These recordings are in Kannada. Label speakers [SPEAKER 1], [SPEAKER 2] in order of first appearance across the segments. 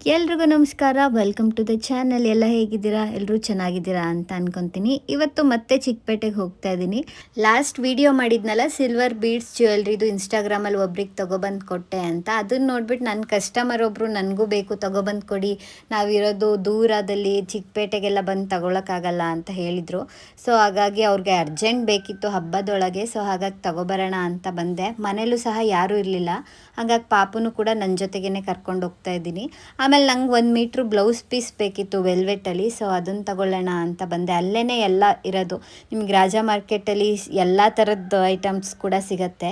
[SPEAKER 1] ಎಲ್ರಿಗೂ ನಮಸ್ಕಾರ. ವೆಲ್ಕಮ್ ಟು ದ ಚಾನಲ್ ಎಲ್ಲ ಹೇಗಿದ್ದೀರಾ? ಎಲ್ಲರೂ ಚೆನ್ನಾಗಿದ್ದೀರಾ ಅಂತ ಅನ್ಕೊಂತೀನಿ. ಇವತ್ತು ಮತ್ತೆ ಚಿಕ್ಕಪೇಟೆಗೆ ಹೋಗ್ತಾ ಇದ್ದೀನಿ. ಲಾಸ್ಟ್ ವಿಡಿಯೋ ಮಾಡಿದ್ನಲ್ಲ ಸಿಲ್ವರ್ ಬೀಡ್ಸ್ ಜ್ಯುವೆಲ್ರಿದು ಇನ್ಸ್ಟಾಗ್ರಾಮಲ್ಲಿ ಒಬ್ರಿಗೆ ತೊಗೊಬಂದು ಕೊಟ್ಟೆ ಅಂತ. ಅದನ್ನ ನೋಡ್ಬಿಟ್ಟು ನನ್ನ ಕಸ್ಟಮರ್ ಒಬ್ಬರು ನನಗೂ ಬೇಕು, ತೊಗೊಬಂದು ಕೊಡಿ. ನಾವಿರೋದು ದೂರದಲ್ಲಿ ಚಿಕ್ಕಪೇಟೆಗೆಲ್ಲ ಬಂದು ತಗೊಳಕ್ಕಾಗಲ್ಲ ಅಂತ ಹೇಳಿದರು. ಸೊ ಹಾಗಾಗಿ ಅವ್ರಿಗೆ ಅರ್ಜೆಂಟ್ ಬೇಕಿತ್ತು ಹಬ್ಬದೊಳಗೆ. ಸೊ ಹಾಗಾಗಿ ತಗೊಬರೋಣ ಅಂತ ಬಂದೆ. ಮನೇಲೂ ಸಹ ಯಾರೂ ಇರಲಿಲ್ಲ. ಹಾಗಾಗಿ ಪಾಪುನು ಕೂಡ ನನ್ನ ಜೊತೆಗೇನೆ ಕರ್ಕೊಂಡು ಹೋಗ್ತಾ ಇದ್ದೀನಿ. ಆಮೇಲೆ ನಂಗೆ ಒಂದು ಮೀಟ್ರ್ ಬ್ಲೌಸ್ ಪೀಸ್ ಬೇಕಿತ್ತು ವೆಲ್ವೆಟಲ್ಲಿ ಸೊ ಅದನ್ನು ತಗೊಳ್ಳೋಣ ಅಂತ ಬಂದೆ. ಅಲ್ಲೇ ಎಲ್ಲ ಇರೋದು. ನಿಮ್ಗೆ ರಾಜಾ ಮಾರ್ಕೆಟಲ್ಲಿ ಎಲ್ಲ ಥರದ್ದು ಐಟಮ್ಸ್ ಕೂಡ ಸಿಗತ್ತೆ.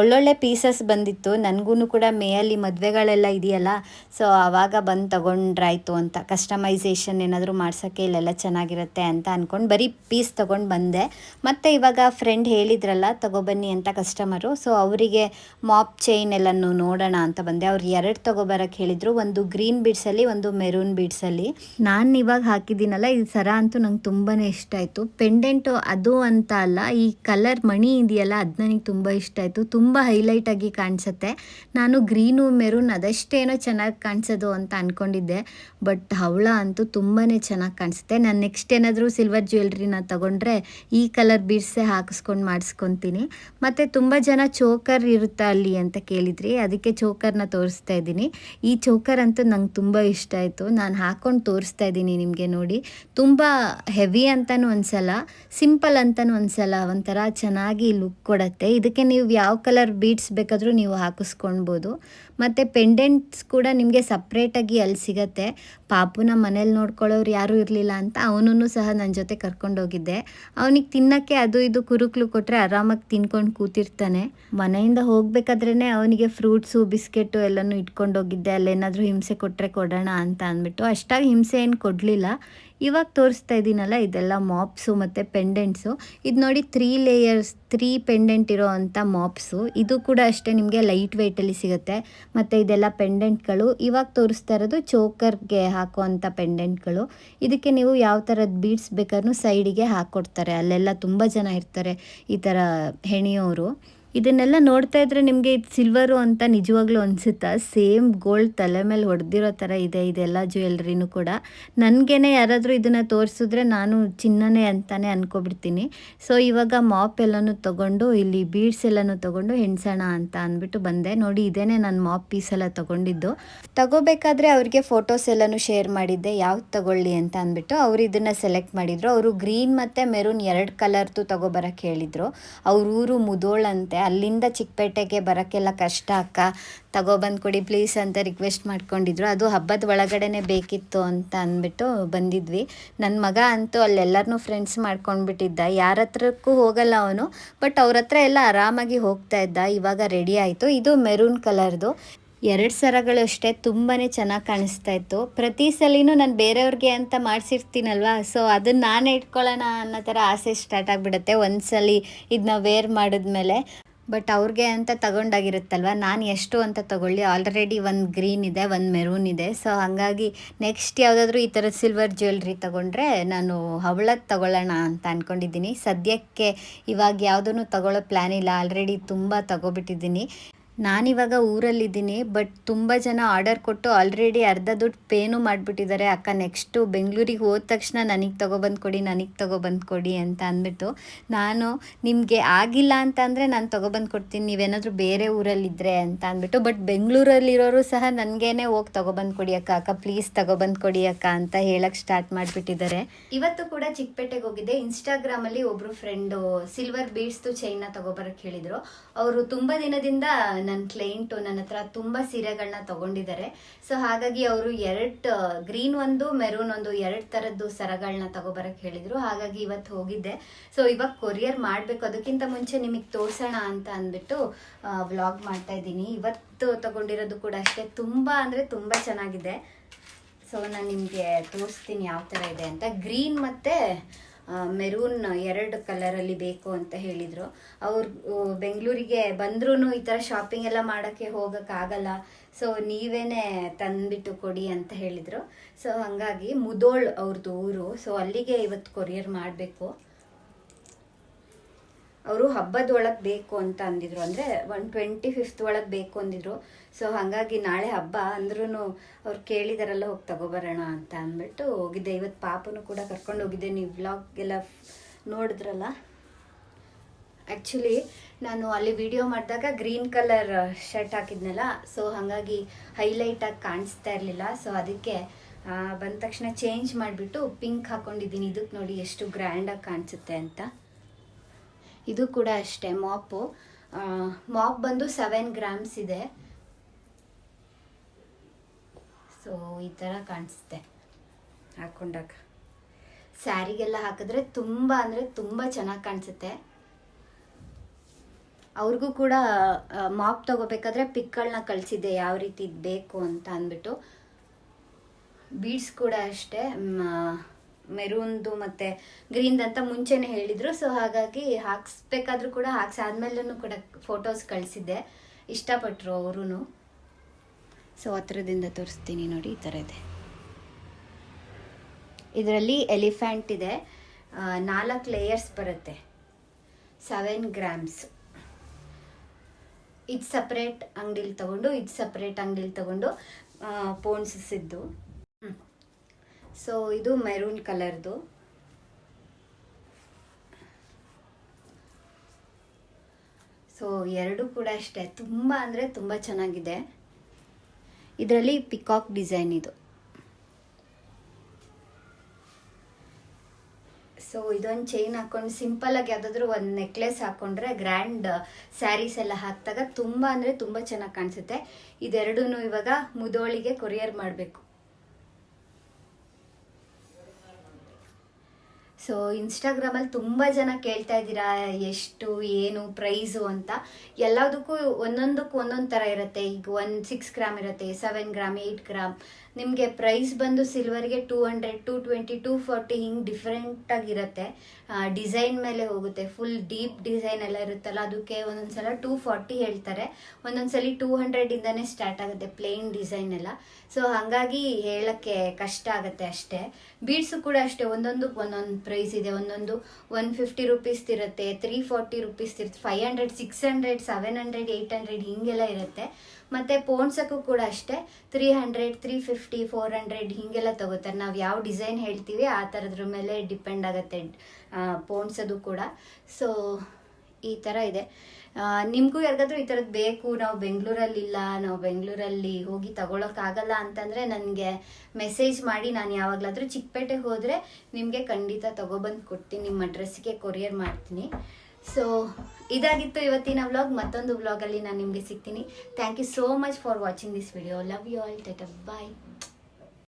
[SPEAKER 1] ಒಳ್ಳೊಳ್ಳೆ ಪೀಸಸ್ ಬಂದಿತ್ತು. ನನಗೂ ಕೂಡ ಮೇಯಲ್ಲಿ ಮದುವೆಗಳೆಲ್ಲ ಇದೆಯಲ್ಲ, ಸೊ ಆವಾಗ ಬಂದು ತಗೊಂಡ್ರಾಯ್ತು ಅಂತ. ಕಸ್ಟಮೈಸೇಷನ್ ಏನಾದರೂ ಮಾಡ್ಸೋಕ್ಕೆ ಇಲ್ಲೆಲ್ಲ ಚೆನ್ನಾಗಿರುತ್ತೆ ಅಂತ ಅಂದ್ಕೊಂಡು ಬರೀ ಪೀಸ್ ತೊಗೊಂಡು ಬಂದೆ. ಮತ್ತು ಇವಾಗ ಫ್ರೆಂಡ್ ಹೇಳಿದ್ರಲ್ಲ ತಗೊಬನ್ನಿ ಅಂತ ಕಸ್ಟಮರು ಸೊ ಅವರಿಗೆ ಮಾಪ್ ಚೈನ್ ಎಲ್ಲನೂ ನೋಡೋಣ ಅಂತ ಬಂದೆ. ಅವ್ರು ಎರಡು ತಗೋಬರಕ್ಕೆ ಹೇಳಿದ್ರು. ಒಂದು ಗ್ರೀನ್ ಬೀಡ್ಸಲ್ಲಿ ಒಂದು ಮೆರೂನ್ ಬೀಡ್ಸಲ್ಲಿ ನಾನು ಇವಾಗ ಹಾಕಿದ್ದೀನಲ್ಲ, ಇದು ಸರ ಅಂತೂ ನಂಗೆ ತುಂಬಾ ಇಷ್ಟ ಆಯಿತು. ಪೆಂಡೆಂಟು ಅದು ಅಂತ ಅಲ್ಲ, ಈ ಕಲರ್ ಮಣಿ ಇದೆಯಲ್ಲ ಅದು ನನಗೆ ತುಂಬ ಇಷ್ಟ ಆಯಿತು. ತುಂಬ ಹೈಲೈಟಾಗಿ ಕಾಣಿಸುತ್ತೆ. ನಾನು ಗ್ರೀನು ಮೆರೂನ್ ಅದಷ್ಟೇನೋ ಚೆನ್ನಾಗಿ ಕಾಣಿಸೋದು ಅಂತ ಅಂದ್ಕೊಂಡಿದ್ದೆ ಬಟ್ ಹವಳ ಅಂತೂ ತುಂಬಾ ಚೆನ್ನಾಗಿ ಕಾಣಿಸುತ್ತೆ. ನಾನು ನೆಕ್ಸ್ಟ್ ಏನಾದರೂ ಸಿಲ್ವರ್ ಜ್ಯುವೆಲ್ರಿನ ತಗೊಂಡ್ರೆ ಈ ಕಲರ್ ಬೀಡ್ಸೆ ಹಾಕಿಸ್ಕೊಂಡು ಮಾಡಿಸ್ಕೊತೀನಿ. ಮತ್ತು ತುಂಬ ಜನ ಚೋಕರ್ ಇರುತ್ತಾ ಅಲ್ಲಿ ಅಂತ ಕೇಳಿದ್ರಿ. ಅದಕ್ಕೆ ಚೋಕರ್ನ ತೋರಿಸ್ತಾ ಇದ್ದೀನಿ. ಈ ಚೋಕರ್ ಅಂತೂ ನಂಗೆ ತುಂಬ ಇಷ್ಟ ಆಯಿತು. ನಾನು ಹಾಕ್ಕೊಂಡು ತೋರಿಸ್ತಾ ಇದ್ದೀನಿ ನಿಮಗೆ ನೋಡಿ. ತುಂಬ ಹೆವಿ ಅಂತಲೂ ಒಂದ್ಸಲ ಸಿಂಪಲ್ ಅಂತಲೂ ಒಂದ್ಸಲ, ಒಂಥರ ಚೆನ್ನಾಗಿ ಲುಕ್ ಕೊಡುತ್ತೆ. ಇದಕ್ಕೆ ನೀವು ಯಾವ ಕಲರ್ ಬೀಡ್ಸ್ ಬೇಕಾದರೂ ನೀವು ಹಾಕಿಸ್ಕೊಳ್ಬೋದು. ಮತ್ತು ಪೆಂಡೆಂಟ್ಸ್ ಕೂಡ ನಿಮಗೆ ಸಪ್ರೇಟಾಗಿ ಅಲ್ಲಿ ಸಿಗತ್ತೆ. ಪಾಪುನ ಮನೇಲಿ ನೋಡ್ಕೊಳ್ಳೋರು ಯಾರೂ ಇರಲಿಲ್ಲ ಅಂತ ಅವನೂ ಸಹ ನನ್ನ ಜೊತೆ ಕರ್ಕೊಂಡೋಗಿದ್ದೆ ಅವನಿಗೆ ತಿನ್ನೋಕ್ಕೆ ಅದು ಇದು ಕುರುಕ್ಲು ಕೊಟ್ಟರೆ ಆರಾಮಾಗಿ ತಿನ್ಕೊಂಡು ಕೂತಿರ್ತಾನೆ. ಮನೆಯಿಂದ ಹೋಗ್ಬೇಕಾದ್ರೇ ಅವನಿಗೆ ಫ್ರೂಟ್ಸು ಬಿಸ್ಕೆಟು ಎಲ್ಲನೂ ಇಟ್ಕೊಂಡು ಹೋಗಿದ್ದೆ. ಅಲ್ಲೇನಾದರೂ ಹಿಂಸೆ ಕೊಟ್ಟರೆ ಕೊಡೋಣ ಅಂತ ಅಂದ್ಬಿಟ್ಟು. ಅಷ್ಟಾಗಿ ಹಿಂಸೆ ಏನು ಕೊಡಲಿಲ್ಲ. ಇವಾಗ ತೋರಿಸ್ತಾ ಇದ್ದೀನಲ್ಲ ಇದೆಲ್ಲ ಮಾಪ್ಸು ಮತ್ತು ಪೆಂಡೆಂಟ್ಸು ಇದು ನೋಡಿ ತ್ರೀ ಲೇಯರ್ಸ್ ತ್ರೀ ಪೆಂಡೆಂಟ್ ಇರೋ ಅಂಥ ಮಾಪ್ಸು ಇದು ಕೂಡ ಅಷ್ಟೇ ನಿಮಗೆ ಲೈಟ್ ವೆಯ್ಟಲ್ಲಿ ಸಿಗುತ್ತೆ. ಮತ್ತು ಇದೆಲ್ಲ ಪೆಂಡೆಂಟ್ಗಳು ಇವಾಗ ತೋರಿಸ್ತಾ ಇರೋದು ಚೋಕರ್ಗೆ ಹಾಕುವಂಥ ಪೆಂಡೆಂಟ್ಗಳು ಇದಕ್ಕೆ ನೀವು ಯಾವ ಥರದ ಬೀಡ್ಸ್ ಬೇಕಾದ್ರೂ ಸೈಡಿಗೆ ಹಾಕ್ಕೊಡ್ತಾರೆ ಅಲ್ಲೆಲ್ಲ ತುಂಬ ಜನ ಇರ್ತಾರೆ ಈ ಥರ ಹೆಣಿಯೋರು. ಇದನ್ನೆಲ್ಲ ನೋಡ್ತಾ ಇದ್ರೆ ನಿಮಗೆ ಇದು ಸಿಲ್ವರು ಅಂತ ನಿಜವಾಗ್ಲೂ ಅನಿಸುತ್ತಾ? ಸೇಮ್ ಗೋಲ್ಡ್ ತಲೆ ಮೇಲೆ ಹೊಡೆದಿರೋ ಥರ ಇದೆ ಇದೆಲ್ಲ ಜ್ಯುವೆಲ್ರಿನೂ ಕೂಡ. ನನಗೇನೆ ಯಾರಾದರೂ ಇದನ್ನು ತೋರಿಸಿದ್ರೆ ನಾನು ಚಿನ್ನನೇ ಅಂತಾನೆ ಅಂದ್ಕೊಬಿಡ್ತೀನಿ ಸೊ ಇವಾಗ ಮಾಪ್ ಎಲ್ಲನೂ ತೊಗೊಂಡು, ಇಲ್ಲಿ ಬೀಡ್ಸ್ ಎಲ್ಲನೂ ತೊಗೊಂಡು ಹೆಣ್ಸೋಣ ಅಂತ ಅಂದ್ಬಿಟ್ಟು ಬಂದೆ. ನೋಡಿ, ಇದೇನೆ ನಾನು ಮಾಪ್ ಪೀಸ್ ಎಲ್ಲ ತೊಗೊಂಡಿದ್ದು. ತಗೋಬೇಕಾದ್ರೆ ಅವ್ರಿಗೆ ಫೋಟೋಸ್ ಎಲ್ಲನೂ ಶೇರ್ ಮಾಡಿದ್ದೆ. ಯಾವ್ದು ತಗೊಳ್ಳಿ ಅಂತ ಅಂದ್ಬಿಟ್ಟು ಅವ್ರು ಇದನ್ನು ಸೆಲೆಕ್ಟ್ ಮಾಡಿದರು. ಅವರು ಗ್ರೀನ್ ಮತ್ತು ಮೆರೂನ್ ಎರಡು ಕಲರ್ದು ತಗೋಬರಕ್ಕೆ ಹೇಳಿದರು. ಅವ್ರ ಊರು ಮುದೋಳ್ ಅಂತೆ. ಅಲ್ಲಿಂದ ಚಿಕ್ಕಪೇಟೆಗೆ ಬರೋಕ್ಕೆಲ್ಲ ಕಷ್ಟ, ಅಕ್ಕ. ತಗೊಬಂದು ಕೊಡಿ ಪ್ಲೀಸ್ ಅಂತ ರಿಕ್ವೆಸ್ಟ್ ಮಾಡ್ಕೊಂಡಿದ್ರು. ಅದು ಹಬ್ಬದ ಒಳಗಡೆನೆ ಬೇಕಿತ್ತು ಅಂತ ಅಂದ್ಬಿಟ್ಟು ಬಂದಿದ್ವಿ. ನನ್ನ ಮಗ ಅಂತೂ ಅಲ್ಲೆಲ್ಲರನ್ನೂ ಫ್ರೆಂಡ್ಸ್ ಮಾಡ್ಕೊಂಡ್ಬಿಟ್ಟಿದ್ದ. ಯಾರ ಹತ್ರಕ್ಕೂ ಹೋಗಲ್ಲ ಅವನು ಬಟ್ ಅವ್ರ ಹತ್ರ ಎಲ್ಲ ಆರಾಮಾಗಿ ಹೋಗ್ತಾ ಇದ್ದ. ಇವಾಗ ರೆಡಿ ಆಯಿತು. ಇದು ಮೆರೂನ್ ಕಲರ್ದು ಎರಡು ಸರಗಳು ಅಷ್ಟೇ ತುಂಬಾ ಚೆನ್ನಾಗಿ ಕಾಣಿಸ್ತಾ ಇತ್ತು. ಪ್ರತಿ ಸಲಿನೂ ನಾನು ಬೇರೆಯವ್ರಿಗೆ ಅಂತ ಮಾಡಿಸಿರ್ತೀನಲ್ವಾ? ಸೊ ಅದನ್ನು ನಾನು ಇಟ್ಕೊಳ್ಳೋಣ ಅನ್ನೋ ಥರ ಆಸೆ ಸ್ಟಾರ್ಟ್ ಆಗಿಬಿಡುತ್ತೆ. ಸಲ ಇದನ್ನ ವೇರ್ ಮಾಡಿದ್ಮೇಲೆ. ಬಟ್ ಅವ್ರಿಗೆ ಅಂತ ತಗೊಂಡಾಗಿರುತ್ತಲ್ವ? ನಾನು ಎಷ್ಟು ಅಂತ ತಗೊಳ್ಳಿ. ಆಲ್ರೆಡಿ ಒಂದು ಗ್ರೀನ್ ಇದೆ, ಒಂದು ಮೆರೂನ್ ಇದೆ. ಸೊ ಹಾಗಾಗಿ ನೆಕ್ಸ್ಟ್ ಯಾವುದಾದ್ರೂ ಈ ಥರದ ಸಿಲ್ವರ್ ಜ್ಯುವೆಲ್ರಿ ತಗೊಂಡ್ರೆ ನಾನು ಹವಳದ್ದು ತಗೊಳ್ಳೋಣ ಅಂತ ಅಂದ್ಕೊಂಡಿದ್ದೀನಿ ಸದ್ಯಕ್ಕೆ ಇವಾಗ ಯಾವುದೂ ತಗೊಳ್ಳೋ ಪ್ಲ್ಯಾನ್ ಇಲ್ಲ. ಆಲ್ರೆಡಿ ತುಂಬ ತಗೊಬಿಟ್ಟಿದ್ದೀನಿ. ನಾನಿವಾಗ ಊರಲ್ಲಿದ್ದೀನಿ ಬಟ್ ತುಂಬ ಜನ ಆರ್ಡರ್ ಕೊಟ್ಟು ಆಲ್ರೆಡಿ ಅರ್ಧ ದುಡ್ಡು ಪೇನು ಮಾಡಿಬಿಟ್ಟಿದ್ದಾರೆ. ಅಕ್ಕ ನೆಕ್ಸ್ಟು ಬೆಂಗಳೂರಿಗೆ ಹೋದ ತಕ್ಷಣ ನನಗೆ ತೊಗೊಬಂದು ಕೊಡಿ ನನಗೆ ತೊಗೊಬಂದು ಕೊಡಿ ಅಂತ ಅಂದ್ಬಿಟ್ಟು ನಾನು ನಿಮಗೆ ಆಗಿಲ್ಲ ಅಂತ ಅಂದರೆ ನಾನು ತೊಗೊಬಂದು ಕೊಡ್ತೀನಿ ನೀವೇನಾದರೂ ಬೇರೆ ಊರಲ್ಲಿದ್ದರೆ ಅಂತ ಅಂದ್ಬಿಟ್ಟು ಬಟ್ ಬೆಂಗಳೂರಲ್ಲಿರೋರು ಸಹ ನನಗೇನೆ ಹೋಗಿ ತೊಗೊಬಂದು ಕೊಡಿ ಅಕ್ಕ ಅಕ್ಕ ಪ್ಲೀಸ್ ತೊಗೊಬಂದು ಕೊಡಿ ಅಕ್ಕ ಅಂತ ಹೇಳಕ್ಕೆ ಸ್ಟಾರ್ಟ್ ಮಾಡಿಬಿಟ್ಟಿದ್ದಾರೆ. ಇವತ್ತು ಕೂಡ ಚಿಕ್ಕಪೇಟೆಗೆ ಹೋಗಿದ್ದೆ. ಇನ್ಸ್ಟಾಗ್ರಾಮಲ್ಲಿ ಒಬ್ಬರು ಫ್ರೆಂಡು ಸಿಲ್ವರ್ ಬೀಡ್ಸ್ದು ಚೈನ್ನ ತೊಗೊಬರಕ್ಕೆ ಹೇಳಿದರು. ಅವರು ತುಂಬ ದಿನದಿಂದ ನನ್ನ ಕ್ಲೈಂಟು ನನ್ನ ಹತ್ರ ತುಂಬ ಸೀರೆಗಳನ್ನ ತಗೊಂಡಿದ್ದಾರೆ ಸೊ ಹಾಗಾಗಿ ಅವರು ಎರಡು ಗ್ರೀನ್ ಒಂದು ಮೆರೂನ್ ಒಂದು ಎರಡು ಥರದ್ದು ಸರಗಳನ್ನ ತಗೋಬರಕ್ಕೆ ಹೇಳಿದರು. ಹಾಗಾಗಿ ಇವತ್ತು ಹೋಗಿದ್ದೆ. ಸೊ ಇವಾಗ ಕೊರಿಯರ್ ಮಾಡಬೇಕು. ಅದಕ್ಕಿಂತ ಮುಂಚೆ ನಿಮಗೆ ತೋರಿಸೋಣ ಅಂತ ಅಂದ್ಬಿಟ್ಟು ವ್ಲಾಗ್ ಮಾಡ್ತಾ ಇದ್ದೀನಿ. ಇವತ್ತು ತಗೊಂಡಿರೋದು ಕೂಡ ಅಷ್ಟೇ. ತುಂಬ ಅಂದರೆ ತುಂಬ ಚೆನ್ನಾಗಿದೆ. ಸೊ ನಾನು ನಿಮಗೆ ತೋರಿಸ್ತೀನಿ ಯಾವ ಥರ ಇದೆ ಅಂತ. ಗ್ರೀನ್ ಮತ್ತು ಮೆರೂನ್ ಎರಡು ಕಲರಲ್ಲಿ ಬೇಕು ಅಂತ ಹೇಳಿದರು. ಅವ್ರು ಬೆಂಗಳೂರಿಗೆ ಬಂದ್ರೂ ಈ ಥರ ಶಾಪಿಂಗ್ ಎಲ್ಲ ಮಾಡೋಕ್ಕೆ ಹೋಗೋಕ್ಕಾಗಲ್ಲ. ಸೊ ನೀವೇ ತಂದುಬಿಟ್ಟು ಕೊಡಿ ಅಂತ ಹೇಳಿದರು. ಸೊ ಹಾಗಾಗಿ ಮುದೋಳ್ ಅವ್ರದ್ದು ಊರು. ಸೊ ಅಲ್ಲಿಗೆ ಇವತ್ತು ಕೊರಿಯರ್ ಮಾಡಬೇಕು. ಅವರು ಹಬ್ಬದ ಒಳಗೆ ಬೇಕು ಅಂತ ಅಂದಿದ್ರು. ಅಂದರೆ ಒನ್ ಟ್ವೆಂಟಿ ಫಿಫ್ತ್ ಒಳಗೆ ಬೇಕು ಅಂದಿದ್ರು. ಸೊ ಹಾಗಾಗಿ ನಾಳೆ ಹಬ್ಬ ಅಂದ್ರೂ ಅವ್ರು ಕೇಳಿದಾರಲ್ಲ ಹೋಗಿ ತಗೋಬರೋಣ ಅಂತ ಅಂದ್ಬಿಟ್ಟು ಹೋಗಿದ್ದೆ. ಇವತ್ತು ಪಾಪನು ಕೂಡ ಕರ್ಕೊಂಡು ಹೋಗಿದ್ದೆ. ನೀವು ವ್ಲಾಗ್ ಎಲ್ಲ ನೋಡಿದ್ರಲ್ಲ? ಆ್ಯಕ್ಚುಲಿ ನಾನು ಅಲ್ಲಿ ವಿಡಿಯೋ ಮಾಡಿದಾಗ ಗ್ರೀನ್ ಕಲರ್ ಶರ್ಟ್ ಹಾಕಿದ್ನಲ್ಲ. ಸೊ ಹಾಗಾಗಿ ಹೈಲೈಟಾಗಿ ಕಾಣಿಸ್ತಾ ಇರಲಿಲ್ಲ. ಸೊ ಅದಕ್ಕೆ ಬಂದ ತಕ್ಷಣ ಚೇಂಜ್ ಮಾಡಿಬಿಟ್ಟು ಪಿಂಕ್ ಹಾಕ್ಕೊಂಡಿದ್ದೀನಿ ಇದಕ್ಕೆ ನೋಡಿ ಎಷ್ಟು ಗ್ರ್ಯಾಂಡಾಗಿ ಕಾಣಿಸುತ್ತೆ ಅಂತ. ಇದು ಕೂಡ ಅಷ್ಟೇ, ಮಾಪು. ಮಾಪ್ ಬಂದು ಸೆವೆನ್ ಗ್ರಾಮ್ಸ್ ಇದೆ. ಸೊ ಈ ಥರ ಕಾಣಿಸುತ್ತೆ. ಹಾಕೊಂಡಾಗ. ಸ್ಯಾರಿಗೆಲ್ಲ ಹಾಕಿದ್ರೆ ತುಂಬ ಅಂದರೆ ತುಂಬ ಚೆನ್ನಾಗಿ ಕಾಣಿಸುತ್ತೆ. ಅವ್ರಿಗೂ ಕೂಡ ಮಾಪ್ ತಗೋಬೇಕಾದ್ರೆ ಪಿಕ್ಗಳನ್ನ ಕಳಿಸಿದ್ದೆ, ಯಾವ ರೀತಿ ಬೇಕು ಅಂತ ಅಂದ್ಬಿಟ್ಟು. ಬೀಡ್ಸ್ ಕೂಡ ಅಷ್ಟೇ ಮೆರೂನ್ದು ಮತ್ತು ಗ್ರೀನ್ ಅಂತ ಮುಂಚೆನೇ ಹೇಳಿದರು. ಸೊ ಹಾಗಾಗಿ ಹಾಕ್ಸ್ಬೇಕಾದ್ರೂ ಕೂಡ ಹಾಕ್ಸಾದ್ಮೇಲೂ ಕೂಡ ಫೋಟೋಸ್ ಕಳಿಸಿದ್ದೆ. ಇಷ್ಟಪಟ್ಟರು ಅವರು ಸೊ ಹತ್ರದಿಂದ ತೋರಿಸ್ತೀನಿ ನೋಡಿ, ಈ ಥರ ಇದೆ. ಇದರಲ್ಲಿ ಎಲಿಫ್ಯಾಂಟ್ ಇದೆ. ನಾಲ್ಕು ಲೇಯರ್ಸ್ ಬರುತ್ತೆ. Seven grams. ಇದು ಸಪ್ರೇಟ್ ಅಂಗಡಿಲಿ ತಗೊಂಡು, ಇದು ಸಪ್ರೇಟ್ ಅಂಗಡಿಲಿ ತಗೊಂಡು ಪೋಣಿಸಿದ್ದು ಸೊ ಇದು ಮೆರೂನ್ ಕಲರ್ದು ಸೊ ಎರಡು ಕೂಡ ಅಷ್ಟೇ. ತುಂಬ ಅಂದರೆ ತುಂಬ ಚೆನ್ನಾಗಿದೆ. ಇದರಲ್ಲಿ ಪಿಕಾಕ್ ಡಿಸೈನ್ ಇದು. ಸೊ ಇದೊಂದು ಚೈನ್ ಹಾಕೊಂಡು ಸಿಂಪಲ್ ಆಗಿ ಯಾವುದಾದ್ರೂ ಒಂದು ನೆಕ್ಲೆಸ್ ಹಾಕೊಂಡ್ರೆ ಗ್ರ್ಯಾಂಡ್ ಸ್ಯಾರೀಸ್ ಎಲ್ಲ ಹಾಕಿದಾಗ ತುಂಬ ಅಂದರೆ ತುಂಬ ಚೆನ್ನಾಗಿ ಕಾಣಿಸುತ್ತೆ. ಇದೆರಡೂ ಇವಾಗ ಮುದೋಳಿಗೆ ಕೊರಿಯರ್ ಮಾಡಬೇಕು. ಸೊ ಇನ್ಸ್ಟಾಗ್ರಾಮಲ್ಲಿ ತುಂಬ ಜನ ಕೇಳ್ತಾ ಇದ್ದೀರಾ, ಎಷ್ಟು, ಏನು ಪ್ರೈಸು ಅಂತ. ಎಲ್ಲದಕ್ಕೂ ಒಂದೊಂದಕ್ಕೂ ಒಂದೊಂದು ಥರ ಇರುತ್ತೆ. ಈಗ ಒನ್ ಸಿಕ್ಸ್ ಗ್ರಾಮ್ ಇರುತ್ತೆ ಸೆವೆನ್ ಗ್ರಾಮ್ ಏಯ್ಟ್ ಗ್ರಾಮ್ ನಿಮಗೆ ಪ್ರೈಸ್ ಬಂದು ಸಿಲ್ವರ್ಗೆ two hundred two twenty two forty ಹಿಂಗೆ ಡಿಫ್ರೆಂಟಾಗಿರುತ್ತೆ ಡಿಸೈನ್ ಮೇಲೆ ಹೋಗುತ್ತೆ. ಫುಲ್ ಡೀಪ್ ಡಿಸೈನ್ ಎಲ್ಲ ಇರುತ್ತಲ್ಲ, ಅದಕ್ಕೆ ಒಂದೊಂದು ಸಲ ಟೂ ಫಾರ್ಟಿ ಹೇಳ್ತಾರೆ. ಒಂದೊಂದು ಸಲ ಟೂ ಹಂಡ್ರೆಡಿಂದನೇ ಸ್ಟಾರ್ಟ್ ಆಗುತ್ತೆ ಪ್ಲೇನ್ ಡಿಸೈನ್ ಎಲ್ಲ. ಸೊ ಹಾಗಾಗಿ ಹೇಳೋಕ್ಕೆ ಕಷ್ಟ ಆಗುತ್ತೆ ಅಷ್ಟೇ. ಬೀಡ್ಸು ಕೂಡ ಅಷ್ಟೇ ಒಂದೊಂದು ಒಂದೊಂದು ಪ್ರೈಸ್ ಇದೆ. ಒಂದೊಂದು ಒನ್ ಫಿಫ್ಟಿ ರುಪೀಸ್ ಇರುತ್ತೆ ತ್ರೀ ಫಾರ್ಟಿ ರುಪೀಸ್ ಇರುತ್ತೆ five hundred six hundred seven hundred eight hundred ಹಿಂಗೆಲ್ಲ ಇರುತ್ತೆ. ಮತ್ತು ಪೋಣ್ಸಕ್ಕೂ ಕೂಡ ಅಷ್ಟೇ. Three hundred three fifty four hundred ಹೀಗೆಲ್ಲ ತಗೋತಾರೆ. ನಾವು ಯಾವ ಡಿಸೈನ್ ಹೇಳ್ತೀವಿ, ಆ ಥರದ್ರ ಮೇಲೆ ಡಿಪೆಂಡ್ ಆಗುತ್ತೆ ಪೋಣ್ಸೋದು ಕೂಡ. ಸೊ ಈ ಥರ ಇದೆ. ನಿಮಗೂ ಯಾರಿಗಾದ್ರೂ ಈ ಥರದ್ದು ಬೇಕು, ನಾವು ಬೆಂಗಳೂರಲ್ಲಿ ಇಲ್ಲ ನಾವು ಬೆಂಗಳೂರಲ್ಲಿ ಹೋಗಿ ತಗೊಳಕ್ಕಾಗಲ್ಲ ಅಂತಂದರೆ ನನಗೆ ಮೆಸೇಜ್ ಮಾಡಿ, ನಾನು ಯಾವಾಗಲಾದರೂ ಚಿಕ್ಕಪೇಟೆಗೆ ಹೋದರೆ ನಿಮಗೆ ಖಂಡಿತ ತಗೊಬಂದು ಕೊಡ್ತೀನಿ ನಿಮ್ಮ ಅಡ್ರೆಸ್ಸಿಗೆ ಕೊರಿಯರ್ ಮಾಡ್ತೀನಿ. ಸೊ ಇದಾಗಿತ್ತು ಇವತ್ತಿನ ವ್ಲಾಗ್ ಮತ್ತೊಂದು ವ್ಲಾಗಲ್ಲಿ ನಾನು ನಿಮಗೆ ಸಿಗ್ತೀನಿ. Thank you so much for watching this video love you all TET bye